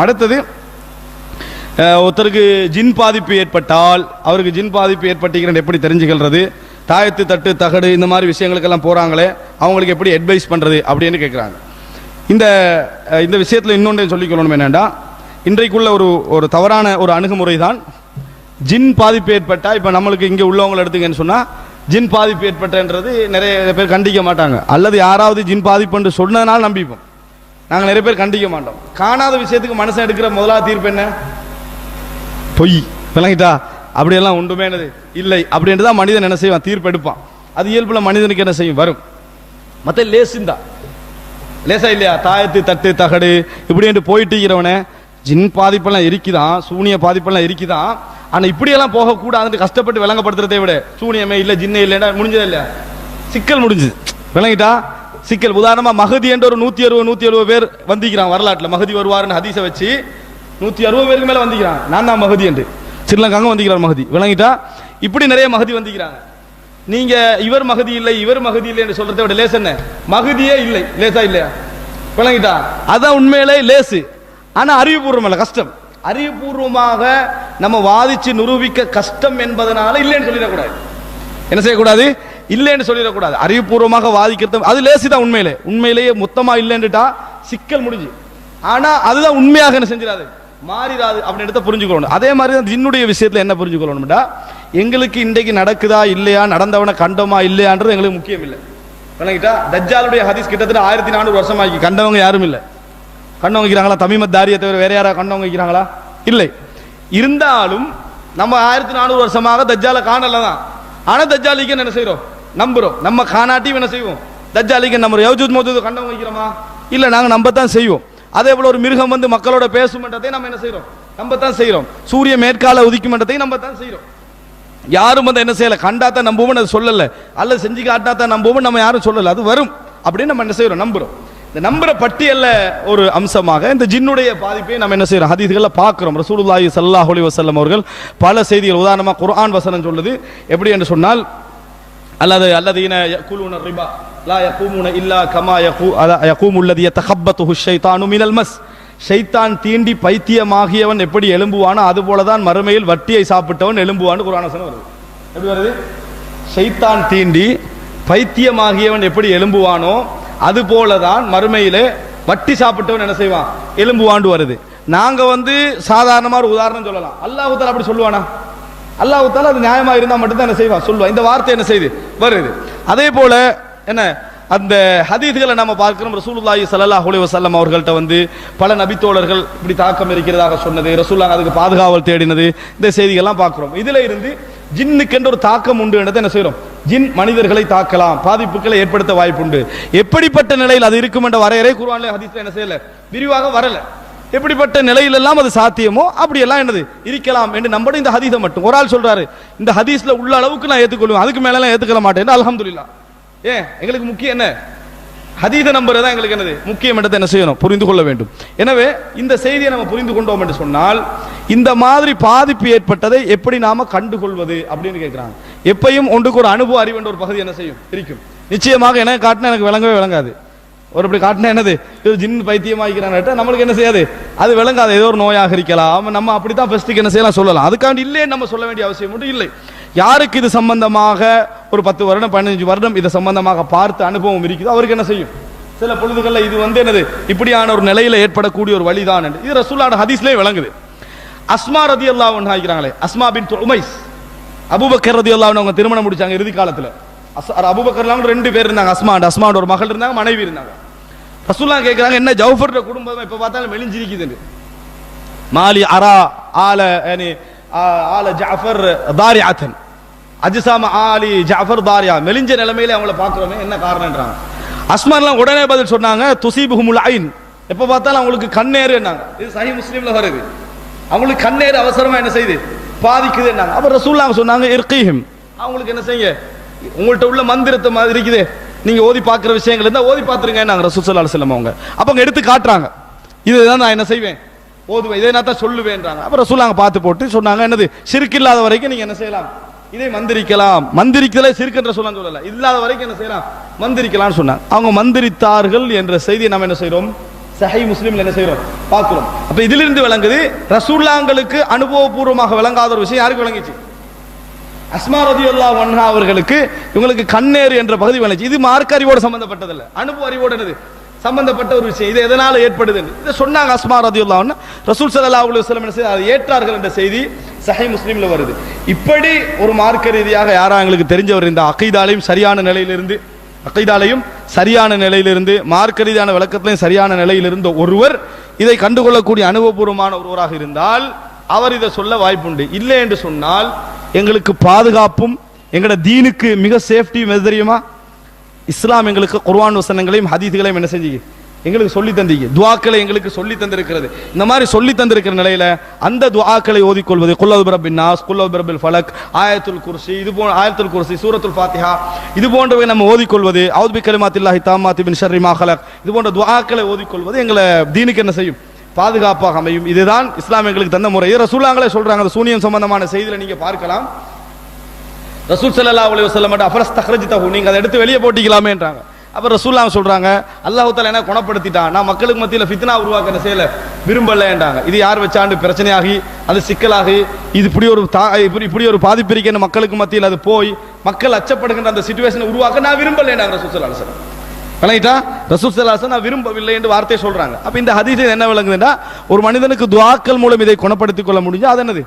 அடுத்தது ஒருத்தருக்கு ஜின் பாதிப்பு ஏற்பட்டால் அவருக்கு ஜின் பாதிப்பு ஏற்பட்டுகிறேன் எப்படி தெரிஞ்சுக்கிறது தாயத்து தட்டு தகடு இந்த மாதிரி விஷயங்களுக்கெல்லாம் போகிறாங்களே அவங்களுக்கு எப்படி அட்வைஸ் பண்ணுறது அப்படின்னு கேட்குறாங்க இந்த இந்த விஷயத்தில் இன்னொன்று சொல்லிக்கொள்ளணும் என்னென்னா இன்றைக்குள்ள ஒரு ஒரு தவறான ஒரு அணுகுமுறை தான் ஜின் பாதிப்பு ஏற்பட்டால் இப்போ நம்மளுக்கு இங்கே உள்ளவங்களை எடுத்துங்கன்னு சொன்னால் ஜின் பாதிப்பு ஏற்பட்டன்றது நிறைய பேர் கண்டிக்க மாட்டாங்க. அல்லது யாராவது ஜின் பாதிப்புன்னு சொன்னதுனால நம்பிப்போம். நாங்கள் நிறைய பேர் கண்டிக்க மாட்டோம். காணாத விஷயத்துக்கு மனுஷன் எடுக்கிற முதலாவது தீர்ப்பு என்ன? பொய். விளங்கிட்டா? அப்படியெல்லாம் உண்டுமே என்னது? இல்லை. அப்படின்ட்டு தான் மனிதன் என்ன செய்வான்? தீர்ப்பு எடுப்பான். அது இயல்புல மனிதனுக்கு என்ன செய்யும்? வரும். மற்ற லேசுந்தா. லேசா இல்லையா? தாயத்து தட்டு தகடு. இப்படின்ட்டு போயிட்டு இருக்கிறவனே ஜின் பாதிப்பெல்லாம் இருக்குதான் சூனிய பாதிப்பெல்லாம் இருக்குதான். ஆனால் இப்படியெல்லாம் போகக்கூடாதுன்னு கஷ்டப்பட்டு விளங்கப்படுத்துறதை விட சூனியமே இல்லை ஜின்னே இல்லைன்னா முடிஞ்சதே இல்லையா? சிக்கல் முடிஞ்சுது. விளங்கிட்டா? சிக்கல். உதாரணமாக மகதி என்ற ஒரு நூற்றி அறுபது நூற்றி எழுபது பேர் வந்திக்கிறான் வரலாற்றில். மகதி வருவாருன்னு ஹதீஸை வச்சு நூற்றி அறுபது பேருக்கு மேலே வந்திக்கிறான். நான் தான் மகதி என்று. ஸ்ரீலங்காங்க வந்திக்கிறார் மகதி. விளங்கிட்டா? இப்படி நிறைய மகதி வந்திக்கிறாங்க. நீங்க இவர் மகதி இல்லை இவர் மகதி இல்லை என்று சொல்றதை விட லேஸ் என்ன? மகதியே இல்லை. லேசா இல்லையா? விளங்கிட்டா? அதான் உண்மையிலே லேசு. ஆனா அறிவுபூர்வம் இல்லை. கஷ்டம். அறிவுபூர்வமாக நம்ம வாதிச்சு நிரூபிக்க கஷ்டம் என்பதனால இல்லைன்னு சொல்லிடக்கூடாது. என்ன செய்யக்கூடாது? இல்லைன்னு சொல்லிடக்கூடாது. அறிவுபூர்வமாக வாதிக்கிறது அது லேசி தான் உண்மையிலே. உண்மையிலேயே மொத்தமாக இல்லைன்னுட்டா சிக்கல் முடிஞ்சு. ஆனால் அதுதான் உண்மையாக என்ன செஞ்சிடாது? மாறிடாது அப்படின்னு புரிஞ்சுக்கணும் அதே மாதிரி தான் ஜின்னுடைய விஷயத்தில் என்ன புரிஞ்சுக்கணும்டா எங்களுக்கு இன்றைக்கு நடக்குதா இல்லையா நடந்தவனை கண்டோமா இல்லையான்றது எங்களுக்கு முக்கியம் இல்லை. விளங்கிட்டா? தஜ்ஜாலுடைய ஹதீஸ் கிட்டத்தட்ட ஆயிரத்தி நானூறு வருஷமாக்கி. கண்டவங்க யாரும் இல்லை. கண்டவங்க வைக்கிறாங்களா தமிமத் தாரியை தவிர வேற யாராவது கண்டவங்க வைக்கிறாங்களா இல்லை. இருந்தாலும் நம்ம ஆயிரத்தி நானூறு வருஷமாக தஜ்ஜால காணல தான் ஆனால் தஜ்ஜாலிக்கு என்ன செய்கிறோம் நம்புறோம். நம்ம காணாட்டியும் என்ன செய்வோம். தஜ்ஜாலிக்கு நம்ம யவுஜூத் மோஜூத் கண்டம் வைக்கிறோமா? இல்ல நாங்க தான் செய்வோம். அதே போல ஒரு மிருகம் வந்து மக்களோட பேசுமன்றதை நம்ம என்ன செய்கிறோம் நம்ம தான் செய்கிறோம் சூரிய மேற்கால உதிக்குமன்றதை தான் செய்கிறோம் யாரும் வந்து என்ன செய்யல? கண்டாத்தான் நம்புவோம் அது சொல்லல. அல்ல செஞ்சு காட்டாத்தான் நம்புவோம் நம்ம யாரும் சொல்லல. அது வரும். அப்படின்னு நம்ம என்ன செய்கிறோம் நம்புறோம். இந்த நம்புற பட்டியல்ல ஒரு அம்சமாக இந்த ஜின்னுடைய பாதிப்பை நம்ம என்ன செய்யறோம் ஹதீதுகளில் பார்க்குறோம் ரசூலுல்லாஹி சல்லாஹ் அலி வசல்லம் அவர்கள் பல செய்திகள். உதாரணமாக குர்ஆன் வசனம் சொல்லுது. எப்படி என்று சொன்னால் அல்லது அல்லதீன யகுலூன ரிபா லா யகூமுன இல்லா கமா யகூ அல யகூமு அல்லதி ஷைத்தானு மினல் மஸ். ஷைத்தான் தீண்டி பைத்தியமாகியவன் எப்படி எழும்புவானோ அதுபோல தான் மறுமையில் வட்டியை சாப்பிட்டவன் எழும்புவான்னு குர்ஆன் வருது. எப்படி வருது? ஷைத்தான் தீண்டி பைத்தியமாகியவன் எப்படி எழும்புவானோ அதுபோல தான் மறுமையிலே வட்டி சாப்பிட்டவன் என்ன செய்வான்? எலும்புவாண்டு வருது. நாங்கள் வந்து சாதாரணமா ஒரு உதாரணம் சொல்லலாம். அல்லாஹ் அப்படி சொல்லுவானா? அல்லாஹ் தாலா அது நியாயமாக இருந்தால் மட்டும்தான் என்ன செய்வான்? சொல்லுவான். இந்த வார்த்தை என்ன செய்து? வருது. அதே போல என்ன அந்த ஹதீதுகளை நம்ம பார்க்கிறோம். ரசூலுல்லாஹி ஸல்லல்லாஹு அலைஹி வசல்லம் அவர்கள்ட்ட வந்து பல நபித்தோழர்கள் இப்படி தாக்கம் இருக்கிறதாக சொன்னது ரசூல்லா அதுக்கு பாதுகாவல் தேடினது இந்த செய்திகள்லாம் பார்க்குறோம். இதில் இருந்து ஜின்னுக்கென்று ஒரு தாக்கம் உண்டு என்றதை என்ன செய்கிறோம் ஜின் மனிதர்களை தாக்கலாம். பாதிப்புகளை ஏற்படுத்த வாய்ப்புண்டு. எப்படிப்பட்ட நிலையில் அது இருக்கும் என்ற வரையறை குர்ஆன்ல ஹதீஸ்ல என்ன செய்யல? விரிவாக வரலை. எப்படிப்பட்ட நிலையிலெல்லாம் அது சாத்தியமோ அப்படியெல்லாம் என்னது? இருக்கலாம் என்று நம்பட இந்த ஹதீஸை மட்டும். ஒரு ஆள் சொல்றாரு இந்த ஹதீஸ்ல உள்ள அளவுக்கு நான் ஏற்றுக்கொள்வேன் அதுக்கு மேலாம் ஏற்றுக்கொள்ள மாட்டேன் அலமதுல்லா ஏன்? எங்களுக்கு முக்கியம் என்ன? ஹதீத நம்பர் தான் எங்களுக்கு என்னது? முக்கியம் என்றதை என்ன செய்யணும்? புரிந்து கொள்ள வேண்டும். எனவே இந்த செய்தியை நம்ம புரிந்து கொண்டோம் என்று சொன்னால் இந்த மாதிரி பாதிப்பு ஏற்பட்டதை எப்படி நாம கண்டுகொள்வது அப்படின்னு கேட்கிறாங்க. எப்பையும் ஒன்றுக்கு ஒரு அனுபவ அறிவு என்ற ஒரு பகுதி என்ன செய்யும்? இருக்கும் நிச்சயமாக எனக்கு காட்டினா எனக்கு விளங்கவே விளங்காது. ஒரு இப்படி காட்டினா என்னது? இது ஜின் பைத்தியமாக்கிறான்ட்டு நம்மளுக்கு என்ன செய்யாது? அது விளங்காது. ஏதோ ஒரு நோயாக இருக்கலாம். நம்ம அப்படி தான் ஃபஸ்ட்டுக்கு என்ன செய்யலாம் சொல்லலாம். அதுக்காண்டி இல்லைன்னு நம்ம சொல்ல வேண்டிய அவசியம் மட்டும் இல்லை. யாருக்கு இது சம்பந்தமாக ஒரு பத்து வருடம் பதினஞ்சு வருடம் இது சம்பந்தமாக பார்த்து அனுபவம் இருக்குதோ? அவருக்கு என்ன செய்யும்? சில பொழுதுகளில் இது வந்து என்னது? இப்படியான ஒரு நிலையில் ஏற்படக்கூடிய ஒரு வழிதான் என்று. இது ரசூலான ஹதீஸ்லேயே விளங்குது. அஸ்மா ரதி அல்லாஹ் ஆகிறாங்களே அஸ்மா பின் உமைஸ். அபுபக்கர் ரதி அல்லா அவங்க திருமணம் முடிச்சாங்க இறுதி காலத்தில். அஸ் ரெண்டு பேர் இருந்தாங்க. அஸ்மா அஸ்மாவோட ஒரு மகள் இருந்தாங்க மனைவி இருந்தாங்க. ரசூல்லா கேட்குறாங்க என்ன ஜவுஃபர்ட குடும்பம் இப்போ பார்த்தாலும் மெலிஞ்சிருக்குதுன்னு. மாலி அரா ஆல யானி ஆ- ஆல ஜாஃபர் தாரியாத்தன் அஜிசாம ஆலி ஜாஃபர் தாரியா. மெலிஞ்ச நிலைமையில அவங்கள பார்க்குறோமே என்ன காரணம்ன்றாங்க அஸ்மான்லாம் உடனே பதில் சொன்னாங்க துசீபுகுமுல் ஐன். எப்போ பார்த்தாலும் அவங்களுக்கு கண்ணேறுன்னாங்க. இது சஹி முஸ்லீமில் வருது. அவங்களுக்கு கண்ணேறு அவசரமாக என்ன செய்யுது? பாதிக்குதுன்னாங்க. அப்ப ரசூல்லாங்க சொன்னாங்க இர்கீஹிம். அவங்களுக்கு என்ன செய்யுங்க? உங்கள்கிட்ட உள்ள மந்திரத்தை மாதிரி இருக்குது. நீங்க ஓதி பார்க்குற விஷயங்கள் இருந்தால் ஓதி பார்த்துருங்க நாங்கள் ரசூல் ஸல்லல்லாஹு அலைஹி வஸல்லம் அவங்க. அப்போ எடுத்து காட்டுறாங்க. இதுதான் நான் என்ன செய்வேன்? ஓதுவேன். இதை நான் தான் சொல்லுவேன்றாங்க. அப்புறம் சொல்லாங்க பார்த்து போட்டு சொன்னாங்க என்னது? சிறுக்கு இல்லாத வரைக்கும் நீங்க என்ன செய்யலாம்? இதை மந்திரிக்கலாம். மந்திரிக்கல சிறுக்குன்ற சொல்ல சொல்லல. இல்லாத வரைக்கும் என்ன செய்யலாம்? மந்திரிக்கலாம்னு சொன்னாங்க. அவங்க மந்திரித்தார்கள் என்ற செய்தியை நம்ம என்ன செய்கிறோம் சஹை முஸ்லீம்ல என்ன செய்கிறோம் பார்க்கிறோம். அப்ப இதிலிருந்து விளங்குது ரசூல்லாங்களுக்கு அனுபவபூர்வமாக விளங்காத ஒரு விஷயம் யாருக்கு விளங்கிச்சு? அஸ்மா ரதியுல்லாஹு ஒன்னா அவர்களுக்கு இவங்களுக்கு கண்ணேறு என்ற பகுதி வந்துச்சு. இது மார்க்க அறிவோடு சம்பந்தப்பட்டதல்ல. அனுபவ அறிவோடு என்னது? சம்பந்தப்பட்ட ஒரு விஷயம். இது எதனால் ஏற்படுது இதை சொன்னாங்க அஸ்மா ரதியுல்லாஹு அன்ஹா. ரசூல் ஸல்லல்லாஹு அலைஹி வஸல்லம் என்ன செய்து அதை ஏற்றார்கள் என்ற செய்தி சஹை முஸ்லீமில் வருது. இப்படி ஒரு மார்க்க ரீதியாக யாரா எங்களுக்கு தெரிஞ்சவர் இந்த அகைதாலையும் சரியான நிலையிலிருந்து அகைதாலையும் சரியான நிலையிலிருந்து மார்க்க ரீதியான விளக்கத்திலையும் சரியான நிலையிலிருந்த ஒருவர் இதை கண்டுகொள்ளக்கூடிய அனுபவபூர்வமான ஒருவராக இருந்தால் அவர் இதை சொல்ல வாய்ப்புண்டு. இல்லை என்று சொன்னால் எங்களுக்கு பாதுகாப்பும் எங்களோட தீனுக்கு மிக சேஃப்டியும் எது தெரியுமா? இஸ்லாம் எங்களுக்கு குர்வான் வசனங்களையும் ஹதீதுகளையும் என்ன செஞ்சு? எங்களுக்கு சொல்லி தந்தீங்க. துவாக்களை எங்களுக்கு சொல்லி தந்திருக்கிறது. இந்த மாதிரி சொல்லி தந்திருக்கிற நிலையில அந்த துவாக்களை ஓதிக்கொள்வது குல்லது பிரபின் நாஸ் குல்லது பிரபில் ஃபலக் ஆயத்துல் குர்சி இது போன்ற ஆயத்துல் குர்சி சூரத்துல் ஃபாத்திஹா இது போன்றவை நம்ம ஓதிக்கொள்வது அவுத் பி கலிமாத்தில்லாஹி தாமாத்தி பின் ஷர்ரி மாஹலக் இது போன்ற துவாக்களை ஓதிக்கொள்வது எங்களை தீனுக்கு என்ன செய்யும்? பாதுகாப்பாக அமையும். இதுதான் இஸ்லாம் எங்களுக்கு தந்த முறை. ரசூலாங்களே சொல்றாங்க அந்த சூனியம் சம்பந்தமான செய்தியில நீங்க பார்க்கலாம். ரசூல் ஸல்லல்லாஹு அலைஹி வஸல்லம் அஃபரஸ் தகு நீங்க அதை எடுத்து வெளியே போட்டிக்கலாமேன்றாங்க. அப்ப ரசூல்லாம் சொல்றாங்க அல்லாஹ் தஆலா என்ன குணப்படுத்திட்டான். நான் மக்களுக்கு மத்தியில் ஃபித்னா உருவாக்க செயலை செய்யல விரும்பலன்றாங்க இது யார் வச்சாண்டு? பிரச்சனையாகி அது சிக்கலாகி இது இப்படி ஒரு தா- இப்படி இப்படி ஒரு பாதிப்பு மக்களுக்கு மத்தியில் அது போய் மக்கள் அச்சப்படுகின்ற அந்த சுச்சுவேஷனை உருவாக்க நான் விரும்பலைன்றாங்க ரசூல் ஸல்லல்லாஹு அலைஹி விளங்கிட்டா ரசூல் சல்லாசன் நான் விரும்பவில்லை என்று வார்த்தை சொல்றாங்க. அப்ப இந்த ஹதீஸில் என்ன விளங்குதுன்னா ஒரு மனிதனுக்கு துவாக்கள் மூலம் இதை குணப்படுத்திக் கொள்ள முடிஞ்சா அது என்னது?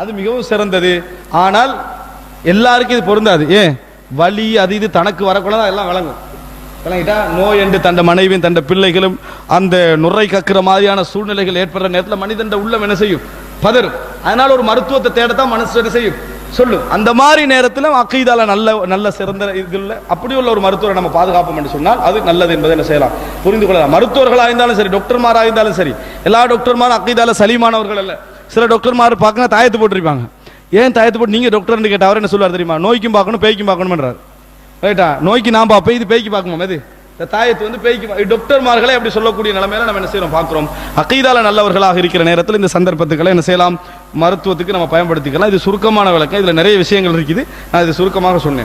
அது மிகவும் சிறந்தது. ஆனால் எல்லாருக்கும் இது பொருந்தாது. ஏன்? வலி அது இது தனக்கு வரக்கூடாது எல்லாம் விளங்கும். விளங்கிட்டா நோய் என்று தந்த மனைவியும் தந்த பிள்ளைகளும் அந்த நுரை கக்குற மாதிரியான சூழ்நிலைகள் ஏற்படுற நேரத்தில் மனிதன் உள்ளம் என்ன செய்யும்? பதறும். அதனால ஒரு மருத்துவத்தை தேடத்தான் மனசு என்ன செய்யும்? சொல்லு. அந்த மாதிரி நேரத்தில் அக்கீதால நல்ல நல்ல சிறந்த இதில் அப்படி உள்ள ஒரு மருத்துவரை நம்ம பாதுகாப்போம் என்று சொன்னால் அது நல்லது என்பதை என்ன செய்யலாம்? புரிந்து கொள்ளலாம். மருத்துவர்களாக இருந்தாலும் சரி டாக்டர்மாராக இருந்தாலும் சரி எல்லா டாக்டர்மாரும் அக்கைதால சலீமானவர்கள் அல்ல. சில டாக்டர்மார் பார்க்க தாயத்து போட்டிருப்பாங்க. ஏன் தாயத்து போட்டு நீங்கள் டாக்டர்னு கேட்டால் அவர் என்ன சொல்லுவார் தெரியுமா? நோய்க்கும் பார்க்கணும் பேய்க்கும் பார்க்கணும்ன்றார். ரைட்டா நோய்க்கு நான் பார்ப்பேன் இது பேய்க்கு பார்க்குமா இது இந்த தாயத்து வந்து பேய்க்கு டாக்டர்மார்களே அப்படி சொல்லக்கூடிய நிலைமையில நம்ம என்ன செய்யறோம் பார்க்குறோம். அக்கைதால நல்லவர்களாக இருக்கிற நேரத்தில் இந்த சந்தர்ப்பத்துக்களை என்ன செய்யலாம்? மருத்துவத்துக்கு நம்ம பயன்படுத்திக்கலாம். இது சுருக்கமான விளக்கம். இதில் நிறைய விஷயங்கள் இருக்குது. நான் இது சுருக்கமாக சொன்னேன்.